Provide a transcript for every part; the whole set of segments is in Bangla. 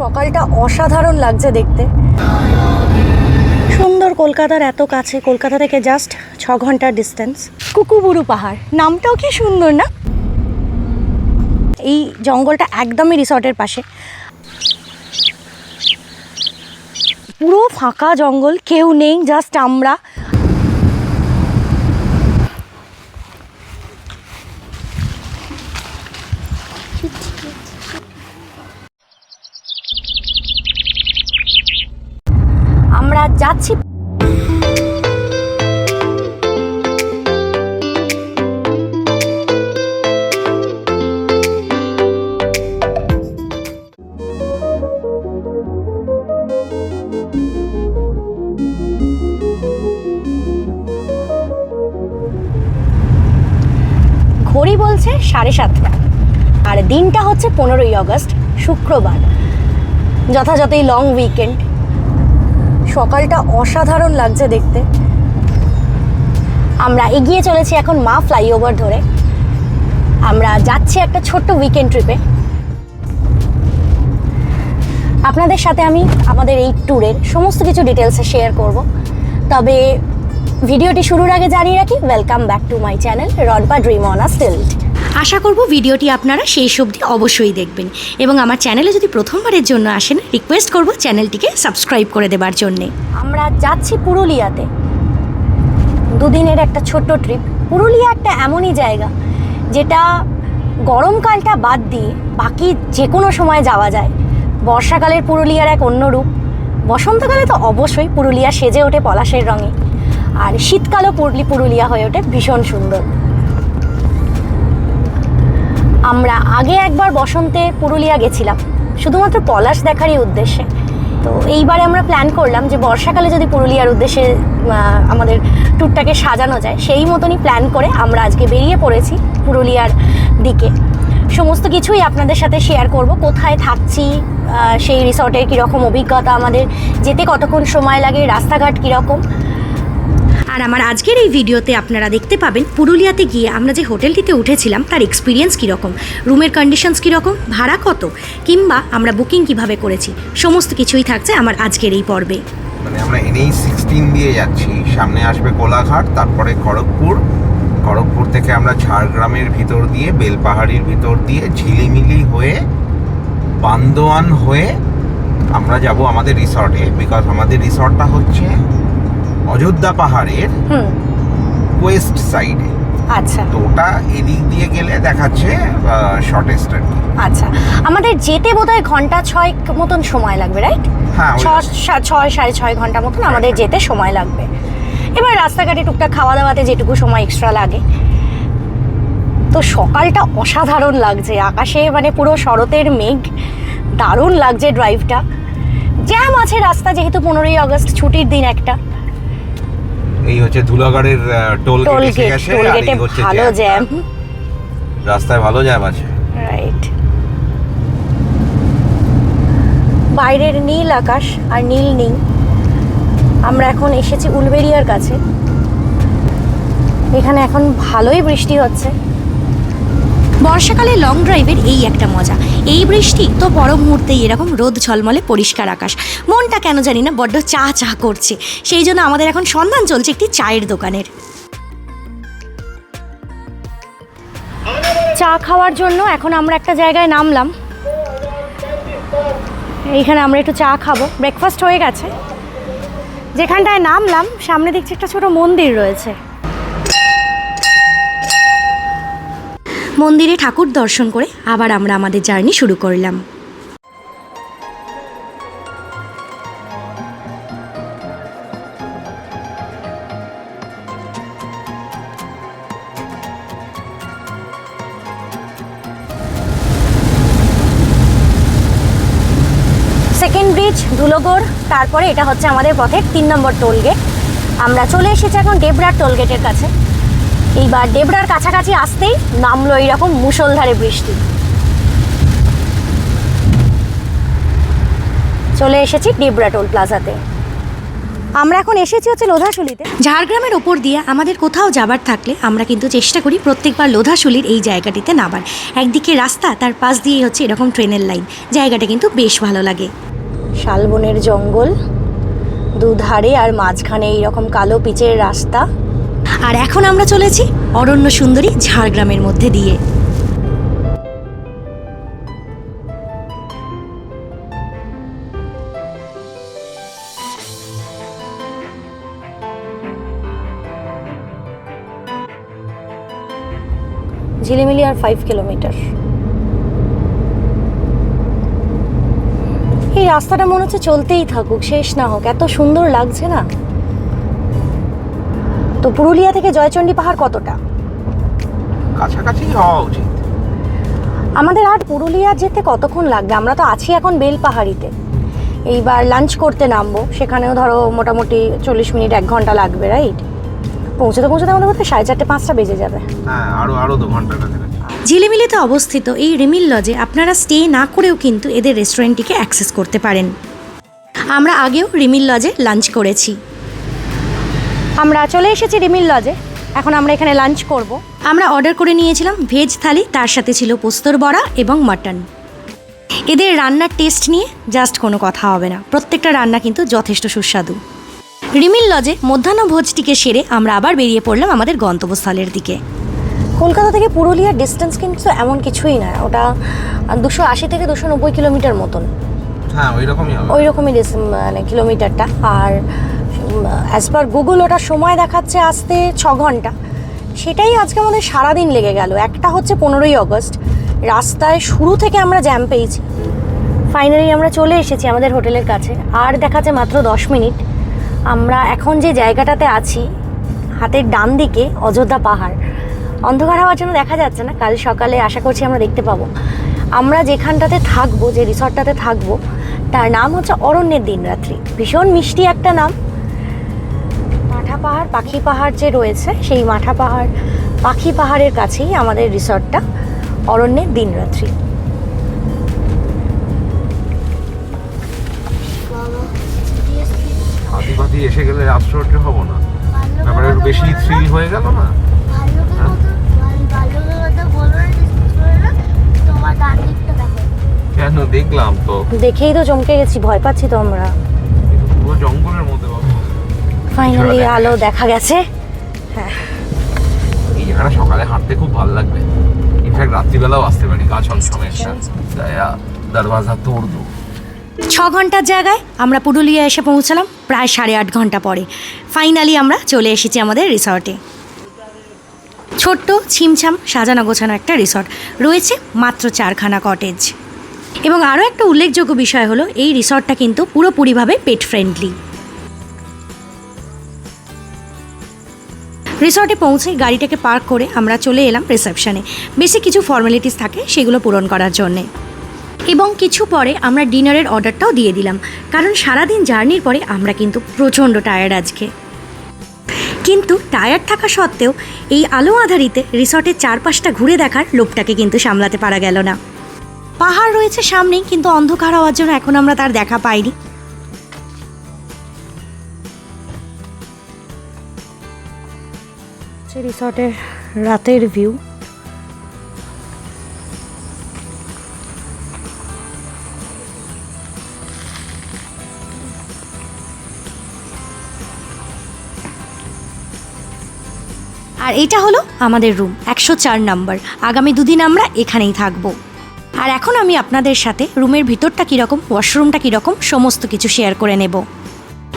সকালটা অসাধারণ লাগছে দেখতে। সুন্দর কলকাতার এত কাছে কলকাতা থেকে জাস্ট ছ ঘণ্টার ডিস্টেন্স কুকুবুরু পাহাড় নামটাও কি সুন্দর না? এই জঙ্গলটা একদমই রিসর্টের পাশে। পুরো ফাঁকা জঙ্গল কেউ নেই জাস্ট আমরা। আমরা যাচ্ছি। ঘড়ি বলছে সাড়ে সাতটা, আর দিনটা হচ্ছে পনেরোই আগস্ট, শুক্রবার। যথাযথই লং উইকেন্ড সকালটা অসাধারণ লাগছে দেখতে। আমরা এগিয়ে চলেছি এখন মা ফ্লাইওভার ধরে। আমরা যাচ্ছি একটা ছোট্ট উইকেন্ড ট্রিপে আপনাদের সাথে আমি আমাদের এই ট্যুরের সমস্ত কিছু ডিটেলসে শেয়ার করব। তবে ভিডিওটি শুরুর আগে জানিয়ে রাখি welcome back to my channel রডবা dream on a স্টিল্ড আশা করব ভিডিওটি আপনারা শেষ অবধি অবশ্যই দেখবেন। এবং আমার চ্যানেলে যদি প্রথমবারের জন্য আসেন রিকোয়েস্ট করব চ্যানেলটিকে সাবস্ক্রাইব করে দেবার জন্যে। আমরা যাচ্ছি পুরুলিয়াতে। দুদিনের একটা ছোট্ট ট্রিপ পুরুলিয়া একটা এমনই জায়গা, যেটা গরমকালটা বাদ দিয়ে বাকি যে কোনো সময় যাওয়া যায়। বর্ষাকালের পুরুলিয়ার এক অন্য রূপ। বসন্তকালে তো অবশ্যই পুরুলিয়া সেজে ওঠে পলাশের রঙে। আর শীতকালও পুরলি পুরুলিয়া হয়ে ওঠে ভীষণ সুন্দর। আমরা আগে একবার বসন্তে পুরুলিয়া গেছিলাম, শুধুমাত্র পলাশ দেখারই উদ্দেশ্যে। তো এইবারে আমরা প্ল্যান করলাম যে বর্ষাকালে যদি পুরুলিয়ার উদ্দেশ্যে আমাদের ট্যুরটাকে সাজানো যায়, সেই মতনই প্ল্যান করে আমরা আজকে বেরিয়ে পড়েছি পুরুলিয়ার দিকে। সমস্ত কিছুই আপনাদের সাথে শেয়ার করব, কোথায় থাকছি সেই রিসর্টের কীরকম অভিজ্ঞতা আমাদের, যেতে কতক্ষণ সময় লাগে, রাস্তাঘাট কীরকম আর আমার আজকের এই ভিডিওতে আপনারা দেখতে পাবেন পুরুলিয়াতে গিয়ে আমরা যে হোটেলটিতে উঠেছিলাম, তার এক্সপিরিয়েন্স কীরকম? রুমের কন্ডিশনস কীরকম? ভাড়া কত? কিংবা আমরা বুকিং কীভাবে করেছি? সমস্ত কিছুই থাকছে আমার আজকের এই পর্বে। মানে আমরা এনেই সিক্সটিন দিয়ে যাচ্ছি। সামনে আসবে কোলাঘাট, তারপরে খড়গপুর। খড়গপুর থেকে আমরা ঝাড়গ্রামের ভিতর দিয়ে, বেলপাহাড়ির ভিতর দিয়ে ঝিলিমিলি হয়ে, বান্দোয়ান হয়ে আমরা যাব আমাদের রিসর্টে বিকজ আমাদের রিসর্টটা হচ্ছে অযোধ্যা পাহাড়ের হুম। ওয়েস্ট সাইডে আচ্ছা। তো ওটা এদিক দিয়ে গেলে দেখাচ্ছে শর্টেস্ট আর কি। আচ্ছা। আমাদের যেতে বোধহয় ঘণ্টা ছয় মতন সময় লাগবে রাইট হ্যাঁ ছয় সাড়ে ছয় ঘণ্টা মতন আমাদের যেতে সময় লাগবে। এবার রাস্তাঘাটে টুকটাক খাওয়া দাওয়াতে যেটুকু সময় এক্সট্রা লাগে। তো সকালটা অসাধারণ লাগছে। আকাশে মানে পুরো শরতের মেঘ দারুণ লাগছে ড্রাইভটা জ্যাম আছে রাস্তা যেহেতু পনেরোই আগস্ট ছুটির দিন একটা। এই হচ্ছে ধুলাগড়ের টোল গেট এসে গেছে টোল গেটে ভালো জ্যাম রাস্তায় ভালো জ্যাম আছে। রাইট বাইরের নীল আকাশ আর নীল নেই আমরা এখন এসেছি উলবেরিয়ার কাছে। এখানে এখন ভালোই বৃষ্টি হচ্ছে। বর্ষাকালে লং ড্রাইভের এই একটা মজা। এই বৃষ্টি তো বড় মুহূর্তেই এরকম রোদ ঝলমলে পরিষ্কার আকাশ। মনটা কেন জানি না বড্ড চা চা করছে। সেই জন্য আমাদের এখন সন্ধান চলছে একটি চায়ের দোকানের। চা খাওয়ার জন্য এখন আমরা একটা জায়গায় নামলাম। এইখানে আমরা একটু চা খাব। ব্রেকফাস্ট হয়ে গেছে। যেখানটায় নামলাম, সামনে দেখছি একটা ছোট মন্দির রয়েছে। মন্দিরে ঠাকুর দর্শন করে আবার আমরা আমাদের জার্নি শুরু করলাম। সেকেন্ড ব্রিজ ধুলোগড় তারপরে এটা হচ্ছে আমাদের পথের তিন নম্বর টোল গেট আমরা চলে এসেছি এখন ডেবরার টোল গেটের কাছে। এইবার ডেবরার কাছাকাছি আসতেই নামলো এইরকম মুষলধারে বৃষ্টি। চলে এসেছি ডেবরা টোল প্লাজাতে। আমরা এখন এসেছি হচ্ছে লোধাশুলিতে। ঝাড়গ্রামের ওপর দিয়ে আমাদের কোথাও যাবার থাকলে আমরা কিন্তু চেষ্টা করি প্রত্যেকবার লোধাশুলির এই জায়গাটিতে নামার। একদিকে রাস্তা তার পাশ দিয়ে হচ্ছে এরকম ট্রেনের লাইন। জায়গাটা কিন্তু বেশ ভালো লাগে। শালবনের জঙ্গল দুধারে আর মাঝখানে এইরকম কালো পিচের রাস্তা। আর এখন আমরা চলেছি অরণ্য সুন্দরী ঝাড়গ্রামের মধ্যে দিয়ে। ঝিলিমিলি আর ফাইভ কিলোমিটার এই রাস্তাটা মনে হচ্ছে চলতেই থাকুক, শেষ না হোক, এত সুন্দর লাগছে না। তো পুরুলিয়া থেকে জয়চণ্ডী পাহাড় কতটা? কাছাকাছি হওয়া উচিত। আমাদের আর পুরুলিয়া যেতে কতক্ষণ লাগবে? আমরা তো আছি এখন বেলপাহাড়িতে। এইবার লাঞ্চ করতে নামবো। সেখানেও ধরো মোটামুটি চল্লিশ মিনিট এক ঘণ্টা লাগবে রাইট পৌঁছতে পৌঁছতে আমাদের বোধহয় সাড়ে চারটে পাঁচটা বেজে যাবে। হ্যাঁ আরও আরও দু কাছাকাছি। ঝিলিমিলিতে অবস্থিত এই রিমিল লজে আপনারা স্টে না করেও কিন্তু এদের রেস্টুরেন্টটিকে অ্যাক্সেস করতে পারেন। আমরা আগেও রিমিল লজে লাঞ্চ করেছি। আমরা চলে এসেছি রিমিল লজে এখন আমরা এখানে লাঞ্চ করব। আমরা অর্ডার করে নিয়েছিলাম ভেজ থালি তার সাথে ছিল পোস্তর বড়া এবং মাটন এদের রান্নার টেস্ট নিয়ে জাস্ট কোনো কথা হবে না। প্রত্যেকটা রান্না কিন্তু যথেষ্ট সুস্বাদু। রিমিল লজে মধ্যাহ্ন ভোজটিকে সেরে আমরা আবার বেরিয়ে পড়লাম আমাদের গন্তব্যস্থলের দিকে। কলকাতা থেকে পুরুলিয়ার ডিস্টেন্স কিন্তু এমন কিছুই না। ওটা দুশো আশি থেকে দুশো নব্বই কিলোমিটার মতন। হ্যাঁ ওই রকমই হবে। ওই রকমই ডিস- মানে কিলোমিটারটা আর অ্যাজ পার গুগল ওটা সময় দেখাচ্ছে আসতে ছ ঘণ্টা। সেটাই আজকে আমাদের সারাদিন লেগে গেল। একটা হচ্ছে পনেরোই আগস্ট রাস্তায় শুরু থেকে আমরা জ্যাম পেয়েছি। ফাইনালি আমরা চলে এসেছি আমাদের হোটেলের কাছে। আর দেখাচ্ছে মাত্র দশ মিনিট। আমরা এখন যে জায়গাটাতে আছি, হাতের ডান দিকে অযোধ্যা পাহাড়। অন্ধকার হওয়ার জন্য দেখা যাচ্ছে না। কাল সকালে আশা করছি আমরা দেখতে পাবো। আমরা যেখানটাতে থাকব, যে রিসর্টটাতে থাকব, তার নাম হচ্ছে অরণ্যের দিনরাত্রি। ভীষণ মিষ্টি একটা নাম। পাহাড় পাখি পাহাড় যে রয়েছে সেই মাঠা পাহাড় পাখি পাহাড়ের কাছেই আমাদের রিসর্টটা অরণ্যের দিনরাত্রি। আদিবাদি এসে গেলে আশ্চর্য হব না? ব্যাপারে একটু বেশি থ্রিল হয়ে গেল না? কেন দেখলাম তো? দেখেই তো চমকে গেছি ভয় পাচ্ছি তো আমরা। পুরো জঙ্গলের মধ্যে ফাইনালি আলো দেখা গেছে। এই জায়গাটা সকালে হাঁটতে খুব ভালো লাগবে। ইনফ্যাক্ট রাত্রিবেলাও আসতে পারি গা ছমছমে দয়া দরওয়াজা দো ছ ঘণ্টার জায়গায় আমরা পুরুলিয়া এসে পৌঁছালাম প্রায় সাড়ে আট ঘণ্টা পরে। ফাইনালি আমরা চলে এসেছি আমাদের রিসর্টে ছোট্ট ছিমছাম সাজানো গোছানো একটা রিসর্ট রয়েছে মাত্র চারখানা কটেজ এবং আরও একটা উল্লেখযোগ্য বিষয় হলো এই রিসর্টটা কিন্তু পুরোপুরিভাবে পেট ফ্রেন্ডলি রিসর্টে পৌঁছে গাড়িটাকে পার্ক করে আমরা চলে এলাম রিসেপশনে বেশি কিছু ফর্মালিটিস থাকে সেগুলো পূরণ করার জন্যে। এবং কিছু পরে আমরা ডিনারের অর্ডারটাও দিয়ে দিলাম। কারণ সারাদিন জার্নির পরে আমরা কিন্তু প্রচণ্ড টায়ার্ড আজকে। কিন্তু টায়ার্ড থাকা সত্ত্বেও এই আলো আধারিতে রিসর্টের চারপাশটা ঘুরে দেখার লোভটাকে কিন্তু সামলাতে পারা গেল না। পাহাড় রয়েছে সামনেই, কিন্তু অন্ধকার হওয়ার জন্য এখন আমরা তার দেখা পাইনি। রিসর্টের রাতের ভিউ। আর এটা হলো আমাদের রুম একশো চার নাম্বার আগামী দুদিন আমরা এখানেই থাকব। আর এখন আমি আপনাদের সাথে রুমের ভিতরটা কীরকম ওয়াশরুমটা কীরকম, সমস্ত কিছু শেয়ার করে নেব।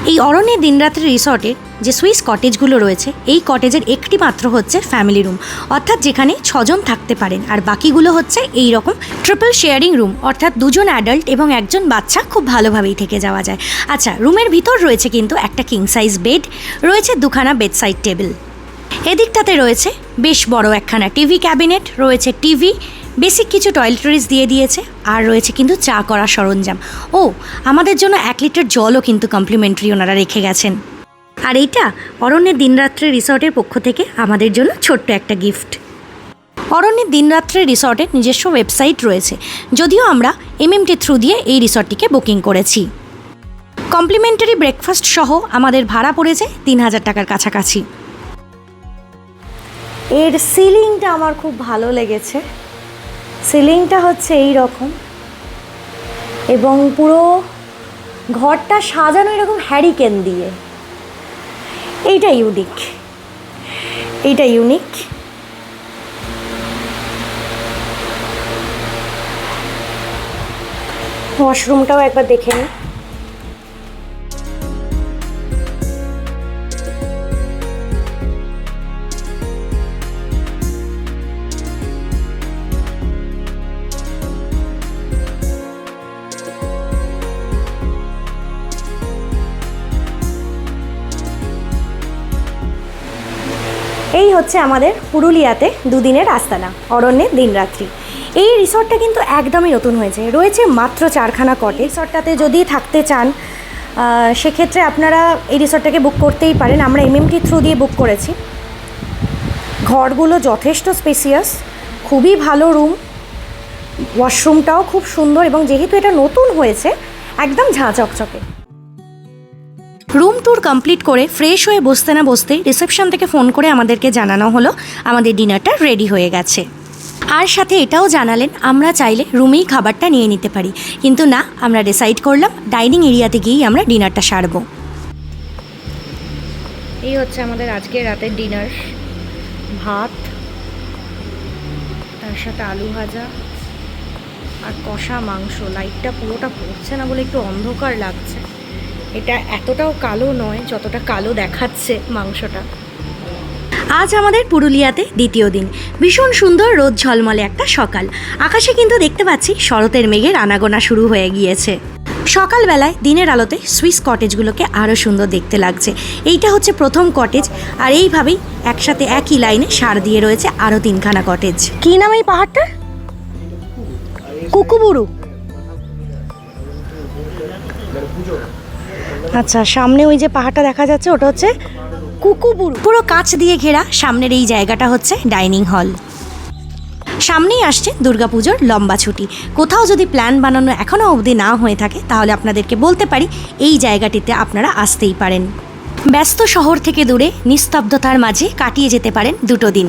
এই অরণ্যের দিনরাত্রি রিসর্টের যে সুইস কটেজগুলো রয়েছে, এই কটেজের একটি মাত্র হচ্ছে ফ্যামিলি রুম অর্থাৎ যেখানে ছজন থাকতে পারেন, আর বাকিগুলো হচ্ছে এই রকম ট্রিপল শেয়ারিং রুম অর্থাৎ দুজন অ্যাডাল্ট এবং একজন বাচ্চা খুব ভালোভাবেই থেকে যাওয়া যায়। আচ্ছা রুমের ভিতর রয়েছে কিন্তু একটা কিং সাইজ বেড রয়েছে দুখানা বেডসাইড টেবিল এদিকটাতে রয়েছে বেশ বড় একখানা টিভি ক্যাবিনেট রয়েছে টিভি বেসিক কিছু টয়লেটরিজ দিয়ে দিয়েছে, আর রয়েছে কিন্তু চা করার সরঞ্জাম। ও, আমাদের জন্য এক লিটার জলও কিন্তু কমপ্লিমেন্টারি ওনারা রেখে গেছেন। আর এইটা অরণ্যের দিনরাত্রি রিসর্টের পক্ষ থেকে আমাদের জন্য ছোট্ট একটা গিফট। অরণ্যের দিনরাত্রি রিসর্টের নিজস্ব ওয়েবসাইট রয়েছে, যদিও আমরা এমএমটি থ্রু দিয়ে এই রিসর্টটিকে বুকিং করেছি। কমপ্লিমেন্টারি ব্রেকফাস্ট সহ আমাদের ভাড়া পড়েছে তিন হাজার টাকার কাছাকাছি। এর সিলিংটা আমার খুব ভালো লেগেছে। সিলিংটা হচ্ছে এই রকম। এবং পুরো ঘরটা সাজানো এরকম হ্যারিকেন দিয়ে। এইটা ইউনিক এইটা ইউনিক ওয়াশরুমটাও একবার দেখে নিই। এই হচ্ছে আমাদের পুরুলিয়াতে দুদিনের আস্তানা অরণ্যের দিনরাত্রি। এই রিসর্টটা কিন্তু একদমই নতুন হয়েছে। রয়েছে মাত্র চারখানা কটে রিসর্টটাতে যদি থাকতে চান সেক্ষেত্রে আপনারা এই রিসর্টটাকে বুক করতেই পারেন। আমরা এমএমটি থ্রু দিয়ে বুক করেছি। ঘরগুলো যথেষ্ট স্পেসিয়াস খুবই ভালো রুম ওয়াশরুমটাও খুব সুন্দর এবং যেহেতু এটা নতুন হয়েছে, একদম ঝাঁ চকচকে রুম ট্যুর কমপ্লিট করে ফ্রেশ হয়ে বসতে না বসতে রিসেপশন থেকে ফোন করে আমাদেরকে জানানো হলো, আমাদের ডিনারটা রেডি হয়ে গেছে। আর সাথে এটাও জানালেন, আমরা চাইলে রুমেই খাবারটা নিয়ে নিতে পারি। কিন্তু না, আমরা ডিসাইড করলাম, ডাইনিং এরিয়াতে গিয়েই আমরা ডিনারটা সারবো। এই হচ্ছে আমাদের আজকে রাতের ডিনার। ভাত, তার সাথে আলু ভাজা আর কষা মাংস। লাইটটা পুরোটা পড়ছে না বলে একটু অন্ধকার লাগছে। এটা এতটাও কালো নয় যতটা কালো দেখাচ্ছে মাংসটা। আজ আমাদের পুরুলিয়াতে দ্বিতীয় দিন। ভীষণ সুন্দর রোদ ঝলমলে একটা সকাল। আকাশে কিন্তু দেখতে পাচ্ছি শরতের মেঘের আনাগোনা শুরু হয়ে গিয়েছে। সকালবেলায় দিনের আলোতে সুইস কটেজগুলোকে আরও সুন্দর দেখতে লাগছে। এইটা হচ্ছে প্রথম কটেজ আর এইভাবেই একসাথে একই লাইনে সার দিয়ে রয়েছে আরও তিনখানা কটেজ। কি নাম এই পাহাড়টা কুকুবুরু। আচ্ছা সামনে ওই যে পাহাড়টা দেখা যাচ্ছে, ওটা হচ্ছে কুকুবুরু। পুরো কাঁচ দিয়ে ঘেরা, সামনের এই জায়গাটা হচ্ছে ডাইনিং হল। সামনেই আসছে দুর্গাপুজোর লম্বা ছুটি। কোথাও যদি প্ল্যান বানানো এখনও অবধি না হয়ে থাকে, তাহলে আপনাদেরকে বলতে পারি, এই জায়গাটিতে আপনারা আসতেই পারেন। ব্যস্ত শহর থেকে দূরে, নিস্তব্ধতার মাঝে কাটিয়ে যেতে পারেন দুটো দিন।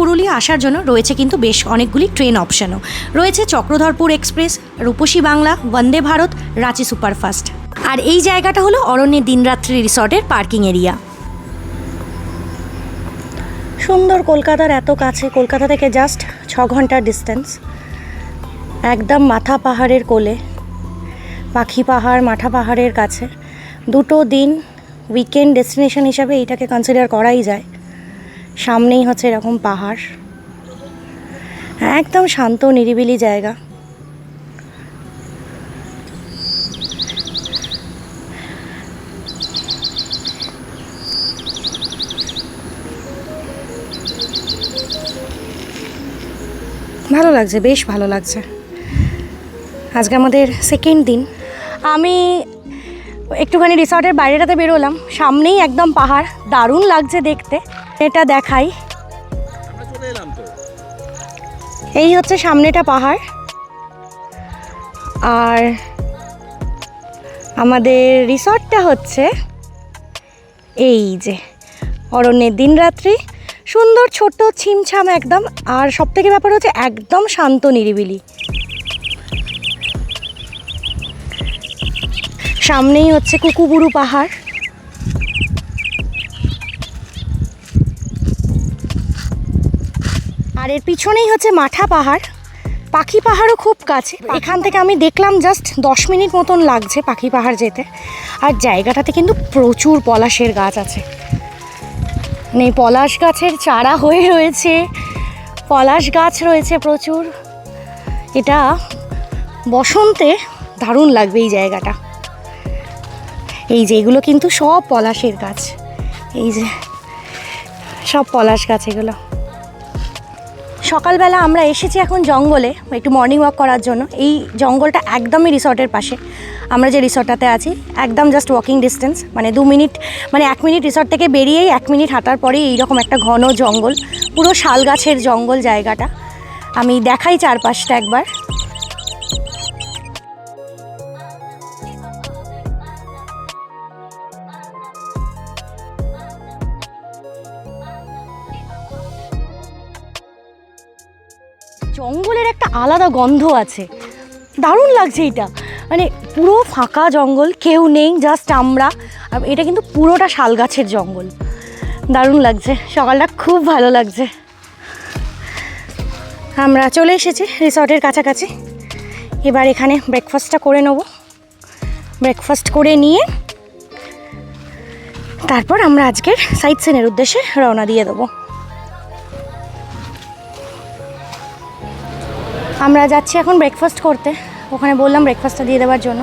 পুরুলিয়া আসার জন্য রয়েছে কিন্তু বেশ অনেকগুলি ট্রেন অপশনও রয়েছে চক্রধরপুর এক্সপ্রেস, রূপসী বাংলা, বন্দে ভারত, রাঁচি সুপারফাস্ট। আর এই জায়গাটা হলো অরণ্যের দিনরাত্রি রিসর্টের পার্কিং এরিয়া। সুন্দর কলকাতার এত কাছে, কলকাতা থেকে জাস্ট ছ ঘণ্টার ডিস্টেন্স একদম মাথা পাহাড়ের কোলে, পাখি পাহাড় মাথা পাহাড়ের কাছে। দুটো দিন উইকেন্ড ডেস্টিনেশন হিসাবে এইটাকে কনসিডার করাই যায়। সামনেই হচ্ছে এরকম পাহাড়। একদম শান্ত, নিরিবিলি জায়গা। ভালো লাগছে, বেশ ভালো লাগছে। আজকে আমাদের সেকেন্ড দিন। আমি একটুখানি রিসর্টের বাইরেটাতে বেরোলাম। সামনেই একদম পাহাড়। দারুণ লাগছে দেখতে। এটা দেখাই। এই হচ্ছে সামনেটা পাহাড়। আর আমাদের রিসর্টটা হচ্ছে এই যে অরণ্যের দিন রাত্রি সুন্দর ছোট ছিমছাম একদম আর সব থেকে ব্যাপার হচ্ছে একদম শান্ত নিরিবিলি। সামনেই হচ্ছে কুকুবুরু পাহাড়। এর পিছনেই হচ্ছে মাঠা পাহাড়। পাখি পাহাড়ও খুব কাছে। এখান থেকে আমি দেখলাম জাস্ট দশ মিনিট মতন লাগছে পাখি পাহাড় যেতে। আর জায়গাটাতে কিন্তু প্রচুর পলাশের গাছ আছে। মানে পলাশ গাছের চারা হয়ে রয়েছে। পলাশ গাছ রয়েছে প্রচুর। এটা বসন্তে দারুণ লাগবে এই জায়গাটা। এই যে এগুলো কিন্তু সব পলাশের গাছ। এই যে সব পলাশ গাছ এগুলো। সকালবেলা আমরা এসেছি এখন জঙ্গলে, একটু মর্নিং ওয়াক করার জন্য। এই জঙ্গলটা একদমই রিসর্টের পাশে। আমরা যে রিসর্টটাতে আছি, একদম জাস্ট ওয়াকিং ডিস্টেন্স মানে দু মিনিট মানে এক মিনিট রিসর্ট থেকে বেরিয়েই এক মিনিট হাঁটার পরেই এইরকম একটা ঘন জঙ্গল, পুরো শাল গাছের জঙ্গল জায়গাটা। আমি দেখাই চারপাশটা একবার। জঙ্গলের একটা আলাদা গন্ধ আছে। দারুণ লাগছে এটা মানে পুরো ফাঁকা জঙ্গল, কেউ নেই জাস্ট আমরা। আর এটা কিন্তু পুরোটা শাল গাছের জঙ্গল। দারুণ লাগছে। সকালটা খুব ভালো লাগছে। আমরা চলে এসেছি রিসর্টের কাছাকাছি। এবার এখানে ব্রেকফাস্টটা করে নেব। ব্রেকফাস্ট করে নিয়ে তারপর আমরা আজকের সাইট সিনের উদ্দেশ্যে রওনা দিয়ে দেবো। আমরা যাচ্ছি এখন ব্রেকফাস্ট করতে। ওখানে বললাম ব্রেকফাস্টটা দিয়ে দেওয়ার জন্য।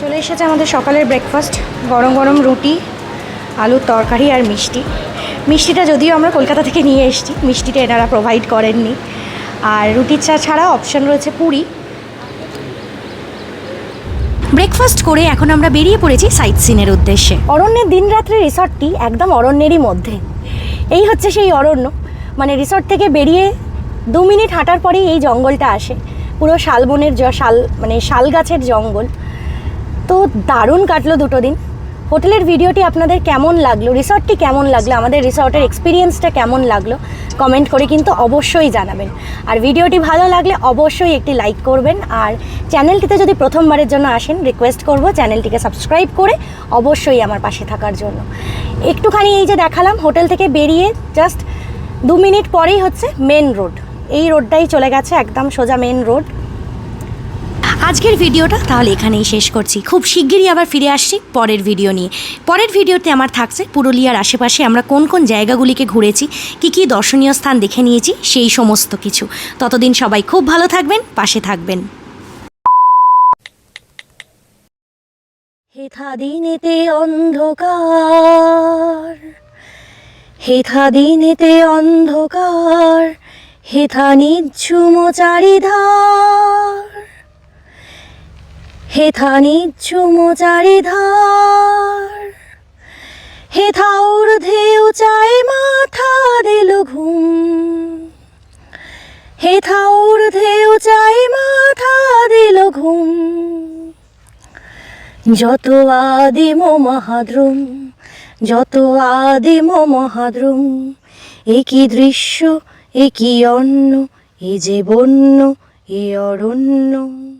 চলে এসেছে আমাদের সকালের ব্রেকফাস্ট গরম গরম রুটি, আলুর তরকারি আর মিষ্টি। মিষ্টিটা যদিও আমরা কলকাতা থেকে নিয়ে এসেছি, মিষ্টিটা এনারা প্রোভাইড করেননি। আর রুটির চা ছাড়া অপশান রয়েছে পুরি। ব্রেকফাস্ট করে এখন আমরা বেরিয়ে পড়েছি সাইট সিনের উদ্দেশ্যে। অরণ্যের দিনরাত্রি রিসর্টটি একদম অরণ্যেরই মধ্যে। এই হচ্ছে সেই অরণ্য। মানে রিসর্ট থেকে বেরিয়ে দু মিনিট হাঁটার পরেই এই জঙ্গলটা আসে। পুরো শালবনের শাল মানে শাল গাছের জঙ্গল। তো দারুণ কাটলো দুটো দিন। হোটেলের ভিডিওটি আপনাদের কেমন লাগল? রিসর্টটি কেমন লাগল? আমাদের রিসর্টের এক্সপিরিয়েন্সটা কেমন লাগল? কমেন্ট করে কিন্তু অবশ্যই জানাবেন। আর ভিডিওটি ভালো লাগলে অবশ্যই একটি লাইক করবেন। আর চ্যানেলটিতে যদি প্রথমবারের জন্য আসেন রিকোয়েস্ট করব চ্যানেলটিকে সাবস্ক্রাইব করে অবশ্যই আমার পাশে থাকার জন্য। একটুখানি এই যে দেখালাম, হোটেল থেকে বেরিয়ে জাস্ট দু মিনিট পরেই হচ্ছে মেন রোড এই রোডটাই চলে গেছে একদম সোজা মেন রোড আজকের ভিডিওটা তাহলে এখানেই শেষ করছি। খুব শিগগিরই আবার ফিরে আসছি পরের ভিডিও নিয়ে। পরের ভিডিওতে আমার থাকছে পুরুলিয়ার আশেপাশে আমরা কোন কোন জায়গাগুলিকে ঘুরেছি, কি কি দর্শনীয় স্থান দেখে নিয়েছি, সেই সমস্ত কিছু। ততদিন সবাই খুব ভালো থাকবেন, পাশে থাকবেন। হেথা দিনেতে অন্ধকার হেথা দিনেতে অন্ধকার হেথা নিঝুম হেথা নিঝুম চারিধার হেথা ঊর্ধ্বে উচায় মাথা দিল ঘুম। হেথা ঊর্ধ্বে উচায় মাথা দিল ঘুম। যত আদিম মহাদ্রুম, যত আদিম মহাদ্রুম, একই দৃশ্য, একই অন্ন, এ যে বন্য, এ অরণ্য।